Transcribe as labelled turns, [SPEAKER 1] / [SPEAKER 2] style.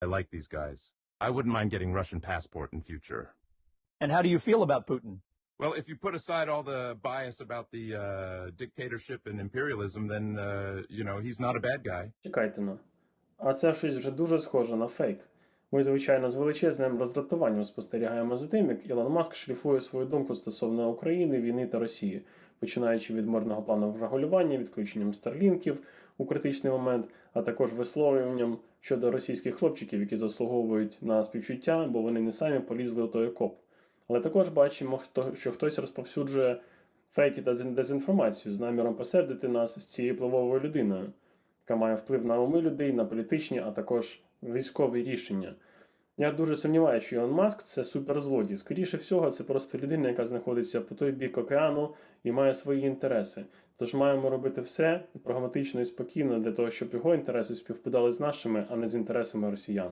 [SPEAKER 1] I like these guys. I wouldn't mind getting Russian passport in future.
[SPEAKER 2] And how do you feel about Putin?
[SPEAKER 1] Well, if you put aside all the bias about the uh, dictatorship and imperialism, then uh, you know he's not a bad guy.
[SPEAKER 3] Чекайте ну. А це щось вже дуже схоже на фейк. Ми, звичайно, з величезним роздратуванням спостерігаємо за тим, як Ілон Маск шліфує свою думку стосовно України, війни та Росії, починаючи від мирного плану врегулювання, відключенням старлінків у критичний момент, а також висловлюванням щодо російських хлопчиків, які заслуговують на співчуття, бо вони не самі полізли у той окоп. Але також бачимо, що хтось розповсюджує фейки та дезінформацію з наміром посердити нас з цією впливовою людиною яка має вплив на уми людей, на політичні, а також військові рішення. Я дуже сумніваюся, що Ілон Маск це суперзлодій. Скоріше всього, це просто людина, яка знаходиться по той бік океану і має свої інтереси. Тож маємо робити все прагматично і спокійно для того, щоб його інтереси співпадали з нашими, а не з інтересами росіян.